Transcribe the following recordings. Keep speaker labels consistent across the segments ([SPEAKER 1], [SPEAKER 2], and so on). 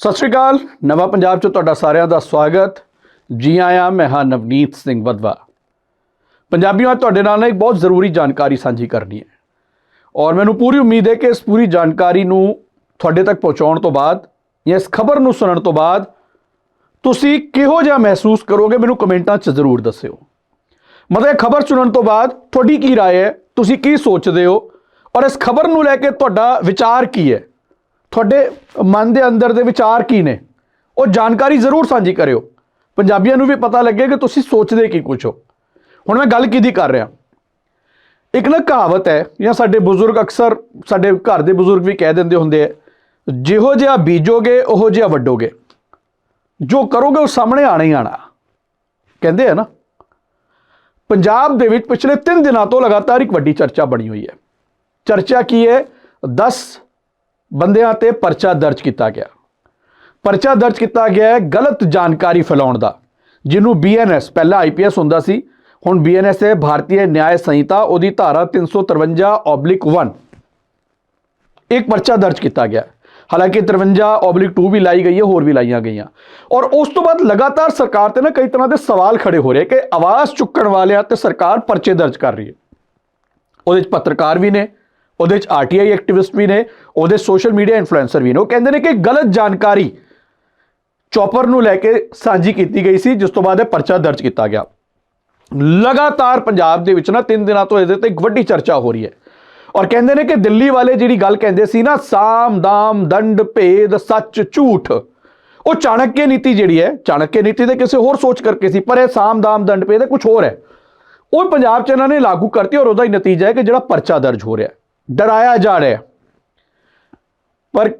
[SPEAKER 1] ਸਤਿ ਸ਼੍ਰੀ ਅਕਾਲ ਨਵਾਂ ਪੰਜਾਬ 'ਚ ਤੁਹਾਡਾ ਸਾਰਿਆਂ ਦਾ ਸਵਾਗਤ ਜੀ ਆਇਆਂ ਮੈਂ ਹਾਂ ਨਵਨੀਤ ਸਿੰਘ ਵਦਵਾ ਪੰਜਾਬੀਆਂ ਅੱਜ ਤੁਹਾਡੇ ਨਾਲ ਨਾ ਇੱਕ ਬਹੁਤ ਜ਼ਰੂਰੀ ਜਾਣਕਾਰੀ ਸਾਂਝੀ ਕਰਨੀ ਹੈ ਔਰ ਮੈਨੂੰ ਪੂਰੀ ਉਮੀਦ ਹੈ ਕਿ ਇਸ ਪੂਰੀ ਜਾਣਕਾਰੀ ਨੂੰ ਤੁਹਾਡੇ ਤੱਕ ਪਹੁੰਚਾਉਣ ਤੋਂ ਬਾਅਦ ਜਾਂ ਇਸ ਖਬਰ ਨੂੰ ਸੁਣਨ ਤੋਂ ਬਾਅਦ ਤੁਸੀਂ ਕਿਹੋ ਜਿਹਾ ਮਹਿਸੂਸ ਕਰੋਗੇ ਮੈਨੂੰ ਕਮੈਂਟਾਂ 'ਚ ਜ਼ਰੂਰ ਦੱਸਿਓ ਮਤਲਬ ਇਹ ਖਬਰ ਸੁਣਨ ਤੋਂ ਬਾਅਦ ਤੁਹਾਡੀ ਕੀ رائے ਹੈ ਤੁਸੀਂ ਕੀ ਸੋਚਦੇ ਹੋ ਔਰ ਇਸ ਖਬਰ ਨੂੰ ਲੈ ਕੇ ਤੁਹਾਡਾ ਵਿਚਾਰ ਕੀ ਹੈ ਤੁਹਾਡੇ ਮਨ ਦੇ ਅੰਦਰ ਦੇ ਵਿਚਾਰ ਕੀ ਨੇ? ਉਹ ਜਾਣਕਾਰੀ ਜ਼ਰੂਰ ਸਾਂਝੀ ਕਰਿਓ। ਪੰਜਾਬੀਆਂ ਨੂੰ ਵੀ ਪਤਾ ਲੱਗੇ ਕਿ ਤੁਸੀਂ ਸੋਚਦੇ ਕੀ ਕੁਝ ਹੋ। ਹੁਣ ਮੈਂ ਗੱਲ ਕਿਹਦੀ ਕਰ ਰਿਹਾ? ਇੱਕ ਨਾ ਕਹਾਵਤ ਹੈ, ਜਾਂ ਸਾਡੇ ਬਜ਼ੁਰਗ ਅਕਸਰ ਸਾਡੇ ਘਰ ਦੇ ਬਜ਼ੁਰਗ ਵੀ ਕਹਿ ਦਿੰਦੇ ਹੁੰਦੇ ਆ, ਜਿਹੋ ਜਿਹਾ ਬੀਜੋਗੇ, ਉਹੋ ਜਿਹਾ ਵੱਡੋਗੇ ਜੋ ਕਰੋਗੇ, ਉਹ ਸਾਹਮਣੇ ਆਣਾ ਹੀ ਆਣਾ। ਕਹਿੰਦੇ ਆ ਨਾ, ਪੰਜਾਬ ਦੇ ਵਿੱਚ ਪਿਛਲੇ 3 ਦਿਨਾਂ ਤੋਂ ਲਗਾਤਾਰ ਇੱਕ ਵੱਡੀ ਚਰਚਾ ਬਣੀ ਹੋਈ ਹੈ। ਚਰਚਾ ਕੀ ਹੈ? 10 ਬੰਦਿਆਂ ਤੇ ਪਰਚਾ ਦਰਜ ਕੀਤਾ ਗਿਆ। ਪਰਚਾ ਦਰਜ ਕੀਤਾ ਗਿਆ ਹੈ ਗਲਤ ਜਾਣਕਾਰੀ ਫੈਲਾਉਣ ਦਾ, ਜਿਹਨੂੰ ਬੀਐਨਐਸ ਪਹਿਲਾਂ ਆਈਪੀਐਸ ਹੁੰਦਾ ਸੀ, ਹੁਣ ਬੀਐਨਐਸ ਹੈ, ਭਾਰਤੀ ਨਿਆਇ ਸੰਹਿਤਾ, ਉਹਦੀ ਧਾਰਾ 353/1 ਇੱਕ ਪਰਚਾ ਦਰਜ ਕੀਤਾ ਗਿਆ। ਹੈ। ਹਾਲਾਂਕਿ 53/2 ਵੀ ਲਾਈ ਗਈ ਹੈ, ਹੋਰ ਵੀ ਲਾਈਆਂ ਗਈਆਂ। ਔਰ ਉਸ ਤੋਂ ਬਾਅਦ ਲਗਾਤਾਰ ਸਰਕਾਰ ਤੇ ਨਾ ਕਈ ਤਰ੍ਹਾਂ ਦੇ ਸਵਾਲ ਖੜੇ ਹੋ ਰਹੇ ਕਿ ਆਵਾਜ਼ ਚੁੱਕਣ ਵਾਲਿਆਂ ਤੇ ਸਰਕਾਰ ਪਰਚੇ ਦਰਜ ਕਰ ਰਹੀ ਹੈ। ਉਹਦੇ ਚ ਪੱਤਰਕਾਰ ਵੀ ਨੇ ਉਹਦੇ ਚ ਆਰਟੀਆਈ ਐਕਟਿਵਿਸਟ ਵੀ ਨੇ, ਉਹਦੇ ਸੋਸ਼ਲ ਮੀਡੀਆ ਇਨਫਲੂਐਂਸਰ ਵੀ ਨੇ। ਉਹ ਕਹਿੰਦੇ ਨੇ ਕਿ ਗਲਤ ਜਾਣਕਾਰੀ ਚੌਪਰ ਨੂੰ ਲੈ ਕੇ ਸਾਂਝੀ ਕੀਤੀ ਗਈ ਸੀ, ਜਿਸ ਤੋਂ ਬਾਅਦ ਇਹ ਪਰਚਾ ਦਰਜ ਕੀਤਾ ਗਿਆ। ਲਗਾਤਾਰ ਪੰਜਾਬ ਦੇ ਵਿੱਚ ਨਾ 3 ਦਿਨਾਂ ਤੋਂ ਇਹਦੇ ਤੇ ਇੱਕ ਵੱਡੀ ਚਰਚਾ ਹੋ ਰਹੀ ਹੈ। ਔਰ ਕਹਿੰਦੇ ਨੇ ਕਿ ਦਿੱਲੀ ਵਾਲੇ ਜਿਹੜੀ ਗੱਲ ਕਹਿੰਦੇ ਸੀ ਨਾ, ਸਾਮ ਦਾਮ ਦੰਡ ਭੇਦ ਸੱਚ ਝੂਠ, ਉਹ ਚਾਣਕਯ ਨੀਤੀ ਜਿਹੜੀ ਹੈ, ਚਾਣਕਯ ਨੀਤੀ ਦੇ ਕਿਸੇ ਹੋਰ ਸੋਚ ਕਰਕੇ ਸੀ, ਪਰ ਇਹ ਸਾਮ ਦਾਮ ਦੰਡ ਭੇਦ ਕੁਝ ਹੋਰ ਹੈ। ਉਹ ਪੰਜਾਬ 'ਚ ਇਹਨਾਂ ਨੇ ਲਾਗੂ ਕਰਤੀ ਔਰ ਉਹਦਾ ਹੀ ਨਤੀਜਾ ਹੈ ਕਿ ਜਿਹੜਾ ਪਰਚਾ ਦਰਜ ਹੋ ਰਿਹਾ ਹੈ। ਡਰਾਇਆ ਜਾ ਰਿਹਾ ਹੈ ਪਰ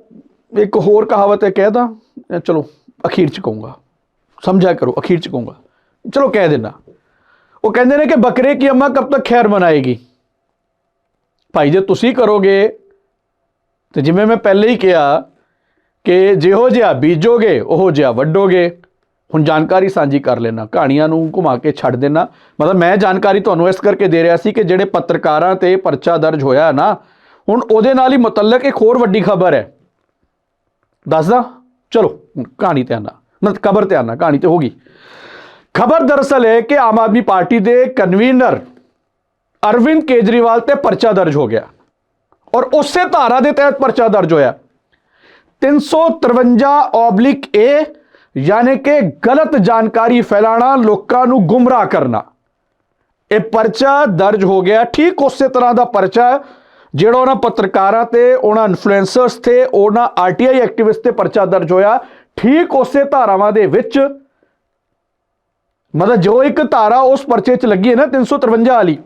[SPEAKER 1] ਇੱਕ ਹੋਰ ਕਹਾਵਤ ਹੈ ਕਹਿਦਾ ਚਲੋ ਅਖੀਰ 'ਚ ਕਹੂੰਗਾ ਸਮਝਿਆ ਕਰੋ ਅਖੀਰ 'ਚ ਕਹੂੰਗਾ ਚਲੋ ਕਹਿ ਦੇਣਾ ਉਹ ਕਹਿੰਦੇ ਨੇ ਕਿ ਬੱਕਰੇ ਕੀ ਅੰਮਾ ਕਬ ਤੱਕ ਖੈਰ ਮਨਾਏਗੀ ਭਾਈ ਜੇ ਤੁਸੀਂ ਕਰੋਗੇ ਤੇ ਜਿਵੇਂ ਮੈਂ ਪਹਿਲੇ ਹੀ ਕਿਹਾ ਕਿ ਜਿਹੋ ਜਿਹਾ ਬੀਜੋਗੇ ਉਹੋ ਜਿਹਾ ਵੱਡੋਗੇ ਹੁਣ ਜਾਣਕਾਰੀ ਸਾਂਝੀ ਕਰ ਲੈਣਾ ਕਹਾਣੀਆਂ ਨੂੰ ਘੁਮਾ ਕੇ ਛੱਡ ਦੇਣਾ ਮਤਲਬ ਮੈਂ ਜਾਣਕਾਰੀ ਤੁਹਾਨੂੰ ਇਸ ਕਰਕੇ ਦੇ ਰਿਹਾ ਸੀ ਕਿ ਜਿਹੜੇ ਪੱਤਰਕਾਰਾਂ ਤੇ ਪਰਚਾ ਦਰਜ ਹੋਇਆ ਨਾ, ਹੁਣ ਉਹਦੇ ਨਾਲ ਹੀ ਮੁਤਲਕ ਇੱਕ ਹੋਰ ਵੱਡੀ ਖਬਰ ਹੈ। ਦੱਸਦਾ? ਚਲੋ ਕਹਾਣੀ ਤੇ ਆਣਾ ਮਤ ਖਬਰ ਤੇ ਆਣਾ ਕਹਾਣੀ ਤੇ ਹੋਗੀ ਖਬਰ ਦਰਅਸਲ ਹੈ ਕਿ ਆਮ ਆਦਮੀ ਪਾਰਟੀ ਦੇ ਕਨਵੀਨਰ ਅਰਵਿੰਦ ਕੇਜਰੀਵਾਲ ਤੇ ਪਰਚਾ ਦਰਜ ਹੋ ਗਿਆ। ਔਰ ਉਸੇ ਧਾਰਾ ਦੇ ਤਹਿਤ ਪਰਚਾ ਦਰਜ ਹੋਇਆ। 353 ਏ ਯਾਨੀ ਕਿ ਗਲਤ ਜਾਣਕਾਰੀ ਫੈਲਾਣਾ, ਲੋਕਾਂ ਨੂੰ ਗੁੰਮਰਾਹ ਕਰਨਾ। ਇਹ ਪਰਚਾ ਦਰਜ ਹੋ ਗਿਆ। ਠੀਕ ਉਸੇ ਤਰ੍ਹਾਂ ਦਾ ਪਰਚਾ ਜਿਹੜਾ ਉਹਨਾਂ ਪੱਤਰਕਾਰਾਂ ਤੇ, ਉਹਨਾਂ ਇਨਫਲੂਐਂਸਰਸ ਤੇ, ਉਹਨਾਂ ਆਰਟੀਆਈ ਐਕਟਿਵਿਸਟ ਤੇ ਪਰਚਾ ਦਰਜ ਹੋਇਆ। ਠੀਕ ਉਸੇ ਧਾਰਾਵਾਂ ਦੇ ਵਿੱਚ, ਮਤਲਬ ਜੋ ਇੱਕ ਧਾਰਾ ਉਸ ਪਰਚੇ 'ਚ ਲੱਗੀ ਹੈ ਨਾ 353 ਵਾਲੀ,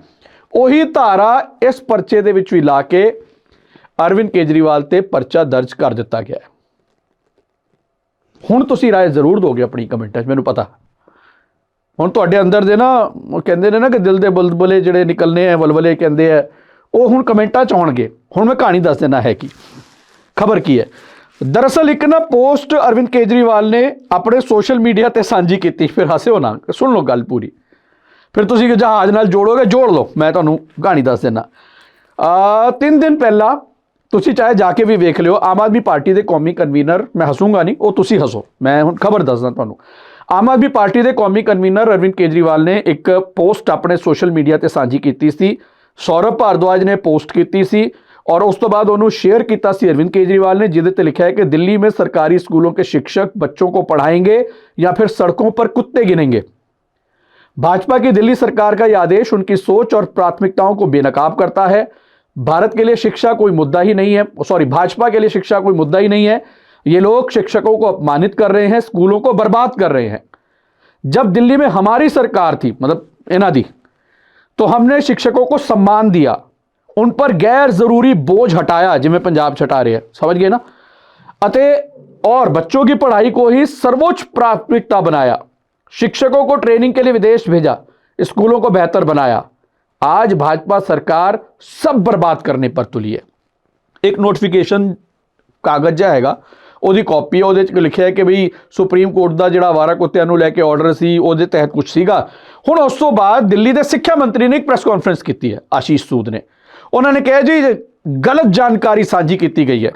[SPEAKER 1] ਉਹੀ ਧਾਰਾ ਇਸ ਪਰਚੇ ਦੇ ਵਿੱਚ ਵੀ ਲਾ ਕੇ ਅਰਵਿੰਦ ਕੇਜਰੀਵਾਲ ਤੇ ਪਰਚਾ ਦਰਜ ਕਰ ਦਿੱਤਾ ਗਿਆ ਹੈ। ਹੁਣ ਤੁਸੀਂ ਰਾਏ ਜ਼ਰੂਰ ਦੋਗੇ ਆਪਣੀ ਕਮੈਂਟਾਂ 'ਚ, ਮੈਨੂੰ ਪਤਾ। ਹੁਣ ਤੁਹਾਡੇ ਅੰਦਰ ਦੇ ਨਾ ਕਹਿੰਦੇ ਨੇ ਨਾ ਕਿ ਦਿਲ ਦੇ ਬੁਲਬੁਲੇ ਜਿਹੜੇ ਨਿਕਲਨੇ ਆ ਬਲਬਲੇ ਕਹਿੰਦੇ ਆ ਉਹ ਹੁਣ ਕਮੈਂਟਾਂ 'ਚ ਆਉਣਗੇ। ਹੁਣ ਮੈਂ ਕਹਾਣੀ ਦੱਸ ਦੇਣਾ ਹੈ ਕੀ। ਖਬਰ ਕੀ ਹੈ ਦਰਅਸਲ ਇੱਕ ਨਾ ਪੋਸਟ ਅਰਵਿੰਦ ਕੇਜਰੀਵਾਲ ਨੇ ਆਪਣੇ ਸੋਸ਼ਲ ਮੀਡੀਆ ਤੇ ਸਾਂਝੀ ਕੀਤੀ। ਫਿਰ ਹੱਸਿਓ ਨਾ, ਸੁਣ ਲਓ ਗੱਲ ਪੂਰੀ। ਫਿਰ ਤੁਸੀਂ ਜਹਾਜ਼ ਨਾਲ ਜੋੜੋਗੇ, ਜੋੜ ਲਓ। ਮੈਂ ਤੁਹਾਨੂੰ ਕਹਾਣੀ ਦੱਸ ਦਿੰਦਾ। ਆ, ਤਿੰਨ ਦਿਨ ਪਹਿਲਾਂ ਤੁਸੀਂ ਚਾਹੇ ਜਾ ਕੇ ਵੀ ਵੇਖ ਲਿਓ ਆਮ ਆਦਮੀ ਪਾਰਟੀ ਦੇ ਕੌਮੀ ਕਨਵੀਨਰ ਮੈਂ ਹੱਸੂੰਗਾ ਨਹੀਂ ਉਹ ਤੁਸੀਂ ਹੱਸੋ ਮੈਂ ਹੁਣ ਖਬਰ ਦੱਸਦਾ ਤੁਹਾਨੂੰ ਆਮ ਆਦਮੀ ਪਾਰਟੀ ਦੇ ਕੌਮੀ ਕਨਵੀਨਰ ਅਰਵਿੰਦ ਕੇਜਰੀਵਾਲ ਨੇ ਇੱਕ ਪੋਸਟ ਆਪਣੇ ਸੋਸ਼ਲ ਮੀਡੀਆ ਤੇ ਸਾਂਝੀ ਕੀਤੀ ਸੀ ਸੌਰਵ ਭਾਰਦਵਾਜ ਨੇ ਪੋਸਟ ਕੀਤੀ ਸੀ और उस तो बाद उन्होंने शेयर किया सी अरविंद केजरीवाल ने जिदे ते लिखा है कि दिल्ली में सरकारी स्कूलों के शिक्षक बच्चों को पढ़ाएंगे या फिर सड़कों पर कुत्ते गिनेंगे भाजपा की दिल्ली सरकार का यह आदेश उनकी सोच और प्राथमिकताओं को बेनकाब करता है भारत के लिए शिक्षा कोई मुद्दा ही नहीं है। सॉरी भाजपा के लिए शिक्षा कोई मुद्दा ही नहीं है। ये लोग शिक्षकों को अपमानित कर रहे हैं, स्कूलों को बर्बाद कर रहे हैं। जब दिल्ली में हमारी सरकार थी मतलब इनादी तो हमने शिक्षकों को सम्मान दिया। उन पर गैर ज़रूरी बोझ हटाया जिमें पंजाब छटा रहे हैं। समझ गए ना? अतः और बच्चों की पढ़ाई को ही सर्वोच्च प्राथमिकता बनाया। शिक्षकों को ट्रेनिंग के लिए विदेश भेजा, स्कूलों को बेहतर बनाया। आज भाजपा सरकार सब बर्बाद करने पर तुली है ਇੱਕ ਨੋਟੀਫਿਕੇਸ਼ਨ ਕਾਗਜ਼ ਜਿਹਾ ਹੈਗਾ ਉਹਦੀ ਕਾਪੀ ਹੈ ਉਹਦੇ ਚ ਲਿਖਿਆ ਹੈ ਕਿ ਵੀ ਸੁਪਰੀਮ ਕੋਰਟ ਦਾ ਜਿਹੜਾ ਵਾਰਾ ਕੁੱਤਿਆਂ ਨੂੰ ਲੈ ਕੇ ਆਰਡਰ ਸੀ ਉਹਦੇ ਤਹਿਤ ਕੁਝ ਸੀਗਾ ਹੁਣ ਉਸ ਤੋਂ ਬਾਅਦ ਦਿੱਲੀ ਦੇ ਸਿੱਖਿਆ ਮੰਤਰੀ ਨੇ ਇੱਕ ਪ੍ਰੈਸ ਕਾਨਫਰੰਸ ਕੀਤੀ ਹੈ ਆਸ਼ੀਸ਼ ਸੂਦ ਨੇ ਉਹਨਾਂ ਨੇ ਕਿਹਾ ਜੀ ਗਲਤ ਜਾਣਕਾਰੀ ਸਾਂਝੀ ਕੀਤੀ ਗਈ ਹੈ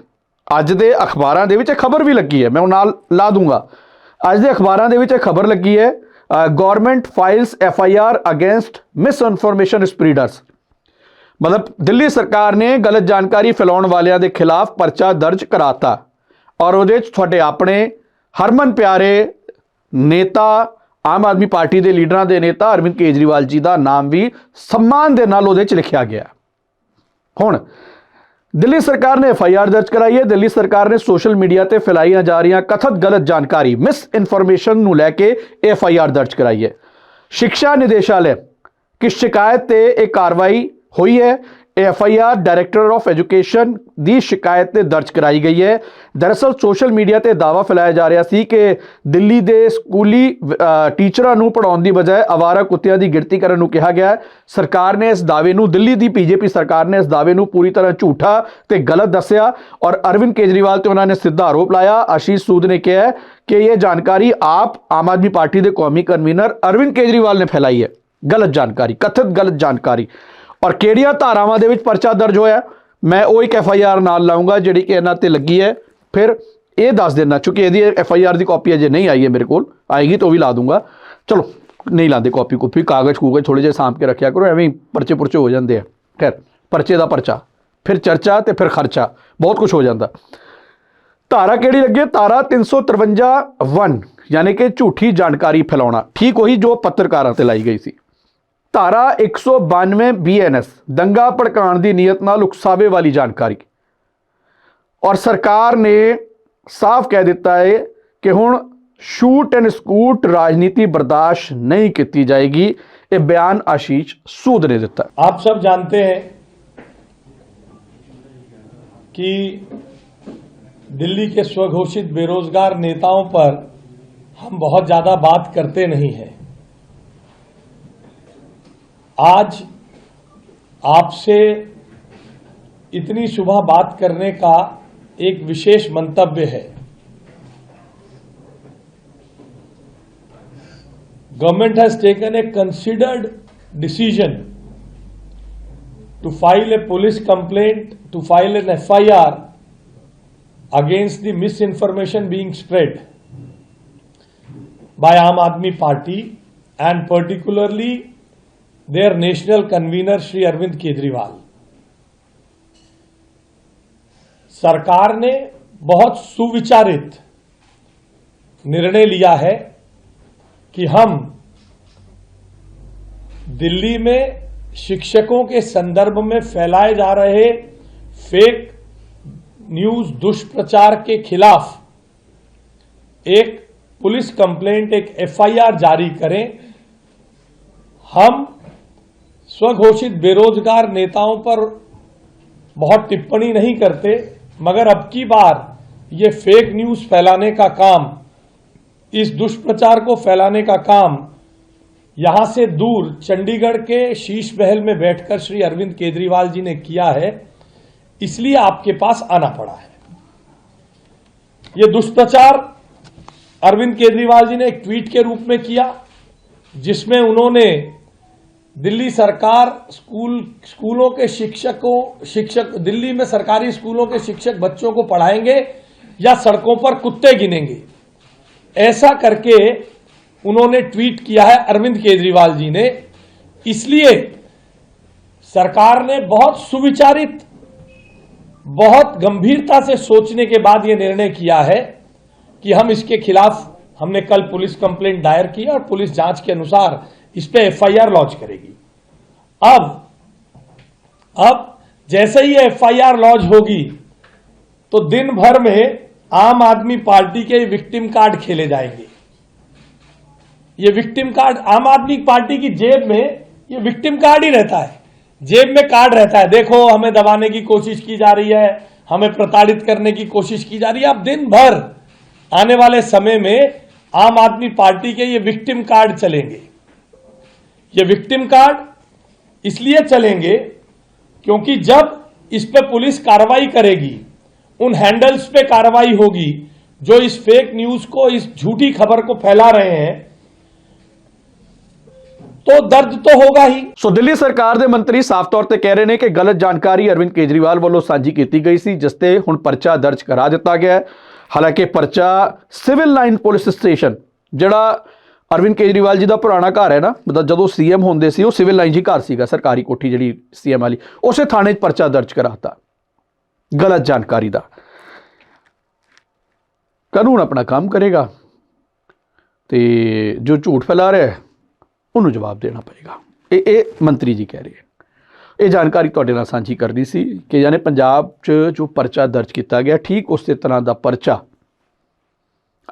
[SPEAKER 1] ਅੱਜ ਦੇ ਅਖਬਾਰਾਂ ਦੇ ਵਿੱਚ ਇਹ ਖਬਰ ਵੀ ਲੱਗੀ ਹੈ ਮੈਂ ਉਹ ਨਾਲ ਲਾ ਦੂੰਗਾ ਅੱਜ ਦੇ ਅਖਬਾਰਾਂ ਦੇ ਵਿੱਚ ਇਹ ਖਬਰ ਲੱਗੀ ਹੈ government files F I R against mis information spreaders ਮਤਲਬ ਦਿੱਲੀ ਸਰਕਾਰ ਨੇ ਗਲਤ ਜਾਣਕਾਰੀ ਫੈਲਾਉਣ ਵਾਲਿਆਂ ਦੇ ਖਿਲਾਫ ਪਰਚਾ ਦਰਜ ਕਰਾਤਾ ਔਰ ਉਹਦੇ 'ਚ ਤੁਹਾਡੇ ਆਪਣੇ ਹਰਮਨ ਪਿਆਰੇ ਨੇਤਾ, ਆਮ ਆਦਮੀ ਪਾਰਟੀ ਦੇ ਲੀਡਰਾਂ ਦੇ ਨੇਤਾ ਅਰਵਿੰਦ ਕੇਜਰੀਵਾਲ ਜੀ ਦਾ ਨਾਮ ਵੀ ਸਨਮਾਨ ਦੇ ਨਾਲ ਉਹਦੇ 'ਚ ਲਿਖਿਆ ਗਿਆ। ਹੁਣ ਦਿੱਲੀ ਸਰਕਾਰ ਨੇ ਐਫ ਆਈ ਆਰ ਦਰਜ ਕਰਾਈ ਹੈ। ਦਿੱਲੀ ਸਰਕਾਰ ਨੇ ਸੋਸ਼ਲ ਮੀਡੀਆ ਤੇ ਫੈਲਾਈਆਂ ਜਾ ਰਹੀਆਂ ਕਥਤ ਗਲਤ ਜਾਣਕਾਰੀ ਮਿਸ ਇਨਫੋਰਮੇਸ਼ਨ ਨੂੰ ਲੈ ਕੇ ਇਹਫ ਆਈ ਆਰ ਦਰਜ ਕਰਾਈ ਹੈ। ਸਿੱਖਿਆ ਨਿਦੇਸ਼ਾਲੇ ਕਿ ਸ਼ਿਕਾਇਤ ਤੇ ਇਹ ਕਾਰਵਾਈ ਹੋਈ ਹੈ। F I R director of education ਦੀ ਸ਼ਿਕਾਇਤ ਤੇ ਦਰਜ ਕਰਾਈ ਗਈ ਹੈ। ਦਰਅਸਲ ਸੋਸ਼ਲ ਮੀਡੀਆ ਤੇ ਦਾਅਵਾ ਫੈਲਾਇਆ ਜਾ ਰਿਹਾ ਸੀ ਕਿ ਦਿੱਲੀ ਦੇ ਸਕੂਲੀ ਟੀਚਰਾਂ ਨੂੰ ਪੜਾਉਣ ਦੀ ਬਜਾਏ ਆਵਾਰਾ ਕੁੱਤਿਆਂ ਦੀ ਗਿਣਤੀ ਕਰਨ ਨੂੰ ਕਿਹਾ ਗਿਆ ਸਰਕਾਰ ਨੇ ਇਸ ਦਾਅਵੇ ਨੂੰ, ਦਿੱਲੀ ਦੀ ਬੀਜੇਪੀ ਸਰਕਾਰ ਨੇ ਇਸ ਦਾਅਵੇ ਨੂੰ ਪੂਰੀ ਤਰ੍ਹਾਂ ਝੂਠਾ ਤੇ ਗਲਤ ਦੱਸਿਆ ਔਰ ਅਰਵਿੰਦ ਕੇਜਰੀਵਾਲ ਤੇ ਉਹਨਾਂ ਨੇ ਸਿੱਧਾ ਆਰੋਪ ਲਾਇਆ। ਆਸ਼ੀਸ਼ ਸੂਦ ਨੇ ਕਿਹਾ ਕਿ ਇਹ ਜਾਣਕਾਰੀ ਆਪ ਆਮ ਆਦਮੀ ਪਾਰਟੀ ਦੇ ਕੌਮੀ ਕਨਵੀਨਰ ਅਰਵਿੰਦ ਕੇਜਰੀਵਾਲ ਨੇ ਫੈਲਾਈ ਹੈ। ਗਲਤ ਜਾਣਕਾਰੀ, ਕਥਿਤ ਗਲਤ ਜਾਣਕਾਰੀ। ਔਰ ਕਿਹੜੀਆਂ ਧਾਰਾਵਾਂ ਦੇ ਵਿੱਚ ਪਰਚਾ ਦਰਜ ਹੋਇਆ? ਮੈਂ ਉਹ ਇੱਕ ਐਫ ਆਈ ਆਰ ਨਾਲ ਲਾਉਂਗਾ ਜਿਹੜੀ ਕਿ ਇਹਨਾਂ ਤੇ ਲੱਗੀ ਹੈ। ਫਿਰ ਇਹ ਦੱਸ ਦੇਣਾ, ਕਿਉਂਕਿ ਇਹਦੀ ਐਫ ਆਈ ਆਰ ਦੀ ਕਾਪੀ ਅਜੇ ਨਹੀਂ ਆਈ ਹੈ ਮੇਰੇ ਕੋਲ। ਆਏਗੀ ਤਾਂ ਉਹ ਵੀ ਲਾ ਦੂੰਗਾ। ਚਲੋ, ਨਹੀਂ ਲਾਉਂਦੇ ਕਾਪੀ ਕੁਪੀ, ਕਾਗਜ਼ ਕੂਗਜ਼ ਥੋੜੇ ਜਿਹੇ ਸਾਂਭ ਕੇ ਰੱਖਿਆ ਕਰੋ, ਐਵੇਂ ਹੀ ਪਰਚੇ ਪੁਰਚੇ ਹੋ ਜਾਂਦੇ ਆ। ਖੈਰ, ਪਰਚੇ ਦਾ ਪਰਚਾ, ਫਿਰ ਚਰਚਾ ਤੇ ਫਿਰ ਖਰਚਾ, ਬਹੁਤ ਕੁਝ ਹੋ ਜਾਂਦਾ। ਧਾਰਾ ਕਿਹੜੀ ਲੱਗੀ ਹੈ? ਧਾਰਾ 353 1 ਯਾਨੀ ਕਿ ਝੂਠੀ ਜਾਣਕਾਰੀ ਫੈਲਾਉਣਾ। ਠੀਕ ਉਹੀ ਜੋ ਪੱਤਰਕਾਰਾਂ ਤੇ ਲਾਈ ਗਈ ਸੀ। ਧਾਰਾ 192 ਬੀਐਨਐਸ ਦੰਗਾ ਭੜਕਾਉਣ ਦੀ ਨੀਅਤ ਨਾਲ ਉਕਸਾਵੇ ਵਾਲੀ ਜਾਣਕਾਰੀ ਔਰ ਸਰਕਾਰ ਨੇ ਸਾਫ਼ ਕਹਿ ਦਿੱਤਾ ਹੈ ਕਿ ਹੁਣ ਸ਼ੂਟ ਐਂਡ ਸਕੂਟ ਰਾਜਨੀਤੀ ਬਰਦਾਸ਼ਤ ਨਹੀਂ ਕੀਤੀ ਜਾਏਗੀ ਇਹ ਬਿਆਨ ਆਸ਼ੀਸ਼ ਸੂਦ ਨੇ ਦਿੱਤਾ
[SPEAKER 2] आप सब जानते हैं कि दिल्ली के स्वघोषित बेरोजगार नेताओं पर हम बहुत ज्यादा बात करते नहीं हैं आज आपसे इतनी सुबह बात करने का एक विशेष मंतव्य है। Government has taken a considered decision to file a police complaint to file an F I R against the mis information being spread by Aam Aadmi party and particularly their national convener Shri Arvind Kejriwal. सरकार ने बहुत सुविचारित निर्णय लिया है कि हम दिल्ली में शिक्षकों के संदर्भ में फैलाए जा रहे फेक न्यूज़ दुष्प्रचार के खिलाफ एक पुलिस कंप्लेंट एक एफआईआर जारी करें हम स्वघोषित बेरोजगार नेताओं पर बहुत टिप्पणी नहीं करते, मगर अब की बार ये फेक न्यूज़ फैलाने का काम, इस दुष्प्रचार को फैलाने का काम, यहाँ से दूर चंडीगढ़ के शीश महल में बैठकर श्री अरविंद केजरीवाल जी ने किया है, इसलिए आपके पास आना पड़ा है। ये दुष्प्रचार अरविंद केजरीवाल जी ने एक ट्वीट के रूप में किया, जिसमें उन्होंने दिल्ली सरकार स्कूल, स्कूलों के शिक्षकों, शिक्षक, दिल्ली में सरकारी स्कूलों के शिक्षक बच्चों को पढ़ाएँगे या सड़कों पर कुत्ते गिनेंगे। ऐसा करके उन्होंने ट्वीट किया है अरविंद केजरीवाल जी ने। इसलिए सरकार ने बहुत सुविचारित, बहुत गंभीरता से सोचने के बाद यह निर्णय किया है कि हम इसके खिलाफ, हमने कल पुलिस कंप्लेंट दायर की और पुलिस जाँच के अनुसार इस पे एफआईआर लॉन्च करेगी। अब अब जैसे ही एफआईआर लॉन्च होगी तो दिन भर में आम आदमी पार्टी के विक्टिम कार्ड खेले जाएँगे। ये विक्टिम कार्ड आम आदमी पार्टी की जेब में ये विक्टिम कार्ड ही रहता है। जेब में कार्ड रहता है। देखो, हमें दबाने की कोशिश की जा रही है, हमें प्रताड़ित करने की कोशिश की जा रही है। अब दिन भर आने वाले समय में आम आदमी पार्टी के ये विक्टिम कार्ड चलेंगे। ये विक्टिम कार्ड इसलिए चलेंगे क्योंकि जब इस पे पुलिस कार्रवाई करेगी उन हैंडल्स पे कार्रवाई होगी जो इस फेक न्यूज को इस झूठी खबर को फैला रहे हैं तो दर्द तो होगा ही
[SPEAKER 1] ਸੋ ਦਿੱਲੀ ਸਰਕਾਰ ਦੇ ਮੰਤਰੀ ਸਾਫ਼ ਤੌਰ ਤੇ ਕਹਿ ਰਹੇ ਨੇ ਕਿ ਗਲਤ ਜਾਣਕਾਰੀ ਅਰਵਿੰਦ ਕੇਜਰੀਵਾਲ ਵੱਲੋਂ ਸਾਂਝੀ ਕੀਤੀ ਗਈ ਸੀ ਜਿਸ ਤੇ ਹੁਣ ਪਰਚਾ ਦਰਜ ਕਰਾ ਦਿੱਤਾ ਗਿਆ ਹੈ ਹਾਲਾਂਕਿ ਪਰਚਾ ਸਿਵਲ ਲਾਈਨ ਪੁਲਿਸ ਸਟੇਸ਼ਨ ਜਿਹੜਾ ਅਰਵਿੰਦ ਕੇਜਰੀਵਾਲ ਜੀ ਦਾ ਪੁਰਾਣਾ ਘਰ ਹੈ ਨਾ, ਮਤਲਬ ਜਦੋਂ ਸੀਐਮ ਹੁੰਦੇ ਸੀ, ਉਹ ਸਿਵਲ ਲਾਈਨ ਜੀ ਘਰ ਸੀਗਾ, ਸਰਕਾਰੀ ਕੋਠੀ ਜਿਹੜੀ ਸੀਐਮ ਵਾਲੀ। ਉਸੇ ਥਾਣੇ 'ਚ ਪਰਚਾ ਦਰਜ ਕਰਾਤਾ। ਗਲਤ ਜਾਣਕਾਰੀ ਦਾ। ਕਾਨੂੰਨ ਆਪਣਾ ਕੰਮ ਕਰੇਗਾ ਤੇ ਜੋ ਝੂਠ ਫੈਲਾ ਰਿਹਾ ਉਹਨੂੰ ਜਵਾਬ ਦੇਣਾ ਪਏਗਾ। ਇਹ ਇਹ ਮੰਤਰੀ ਜੀ ਕਹਿ ਰਹੇ ਇਹ ਜਾਣਕਾਰੀ ਤੁਹਾਡੇ ਨਾਲ ਸਾਂਝੀ ਕਰਨੀ ਸੀ ਕਿ ਯਾਨੀ ਪੰਜਾਬ 'ਚ ਜੋ ਪਰਚਾ ਦਰਜ ਕੀਤਾ ਗਿਆ, ਠੀਕ ਉਸੇ ਤਰ੍ਹਾਂ ਦਾ ਪਰਚਾ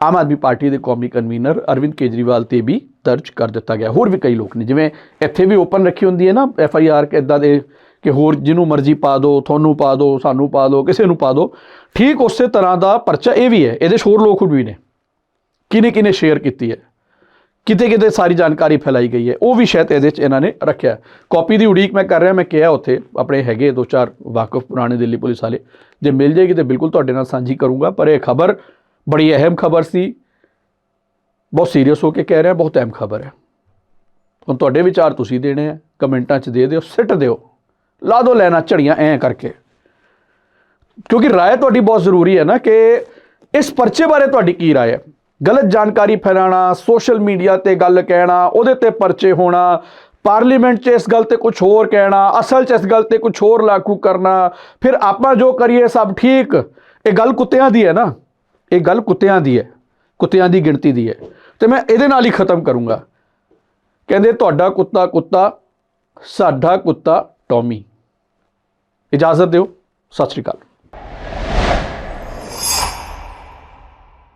[SPEAKER 1] ਆਮ ਆਦਮੀ ਪਾਰਟੀ ਦੇ ਕੌਮੀ ਕਨਵੀਨਰ ਅਰਵਿੰਦ ਕੇਜਰੀਵਾਲ ਤੇ ਵੀ ਦਰਜ ਕਰ ਦਿੱਤਾ ਗਿਆ। ਹੋਰ ਵੀ ਕਈ ਲੋਕ ਨੇ, ਜਿਵੇਂ ਇੱਥੇ ਵੀ ਓਪਨ ਰੱਖੀ ਹੁੰਦੀ ਹੈ ਨਾ ਐਫ ਆਈ ਆਰ ਇਦਾਂ ਦੇ ਕਿ ਹੋਰ ਜਿਹਨੂੰ ਮਰਜ਼ੀ ਪਾ ਦਿਓ ਤੁਹਾਨੂੰ ਪਾ ਦਿਓ ਸਾਨੂੰ ਪਾ ਦਿਓ ਕਿਸੇ ਨੂੰ ਪਾ ਦਿਓ ਠੀਕ ਉਸੇ ਤਰ੍ਹਾਂ ਦਾ ਪਰਚਾ ਇਹ ਵੀ ਹੈ, ਇਹਦੇ 'ਚ ਹੋਰ ਲੋਕ ਵੀ ਨੇ। ਕਿਨੇ ਕਿਨੇ ਸ਼ੇਅਰ ਕੀਤੀ ਹੈ? ਕਿਤੇ ਕਿਤੇ ਸਾਰੀ ਜਾਣਕਾਰੀ ਫੈਲਾਈ ਗਈ ਹੈ। ਉਹ ਵੀ ਸ਼ਾਇਦ ਇਹਦੇ 'ਚ ਇਹਨਾਂ ਨੇ ਰੱਖਿਆ। ਕਾਪੀ ਦੀ ਉਡੀਕ ਮੈਂ ਕਰ ਰਿਹਾ, ਮੈਂ ਕਿਹਾ ਉੱਥੇ ਆਪਣੇ ਹੈਗੇ ਦੋ ਚਾਰ ਵਾਕਫ ਪੁਰਾਣੇ ਦਿੱਲੀ ਪੁਲਿਸ ਵਾਲੇ, ਜੇ ਮਿਲ ਜਾਏਗੀ ਤੇ ਬਿਲਕੁਲ ਤੁਹਾਡੇ ਨਾਲ ਸਾਂਝੀ ਕਰੂੰਗਾ, ਪਰ ਇਹ ਖਬਰ ਬੜੀ ਅਹਿਮ ਖਬਰ ਸੀ ਬਹੁਤ ਸੀਰੀਅਸ ਹੋ ਕੇ ਕਹਿ ਰਿਹਾ ਬਹੁਤ ਅਹਿਮ ਖਬਰ ਹੈ ਹੁਣ ਤੁਹਾਡੇ ਵਿਚਾਰ ਤੁਸੀਂ ਦੇਣੇ ਆ ਕਮੈਂਟਾਂ 'ਚ ਦੇ ਦਿਓ ਸਿੱਟ ਦਿਓ ਲਾ ਦੋ ਲੈਣਾ ਝੜੀਆਂ ਐਂ ਕਰਕੇ ਕਿਉਂਕਿ ਰਾਏ ਤੁਹਾਡੀ ਬਹੁਤ ਜ਼ਰੂਰੀ ਹੈ ਨਾ ਕਿ ਇਸ ਪਰਚੇ ਬਾਰੇ ਤੁਹਾਡੀ ਕੀ ਰਾਏ ਹੈ ਗਲਤ ਜਾਣਕਾਰੀ ਫੈਲਾਣਾ ਸੋਸ਼ਲ ਮੀਡੀਆ ਤੇ ਗੱਲ ਕਹਿਣਾ ਉਹਦੇ ਤੇ ਪਰਚੇ ਹੋਣਾ ਪਾਰਲੀਮੈਂਟ 'ਚ ਇਸ ਗੱਲ ਤੇ ਕੁਝ ਹੋਰ ਕਹਿਣਾ ਅਸਲ 'ਚ ਇਸ ਗੱਲ ਤੇ ਕੁਝ ਹੋਰ ਲਾਗੂ ਕਰਨਾ ਫਿਰ ਆਪਾਂ ਜੋ ਕਰੀਏ ਸਭ ਠੀਕ ਇਹ ਗੱਲ ਕੁੱਤਿਆਂ ਦੀ ਹੈ ਨਾ ਇਹ ਗੱਲ ਕੁੱਤਿਆਂ ਦੀ ਹੈ, ਕੁੱਤਿਆਂ ਦੀ ਗਿਣਤੀ ਦੀ ਹੈ। ਤੇ ਮੈਂ ਇਹਦੇ ਨਾਲ ਹੀ ਖਤਮ ਕਰੂੰਗਾ। ਕਹਿੰਦੇ, ਤੁਹਾਡਾ ਕੁੱਤਾ ਕੁੱਤਾ, ਸਾਡਾ ਕੁੱਤਾ ਟੌਮੀ। ਇਜਾਜ਼ਤ ਦਿਓ। ਸਤਿ ਸ਼੍ਰੀ ਅਕਾਲ।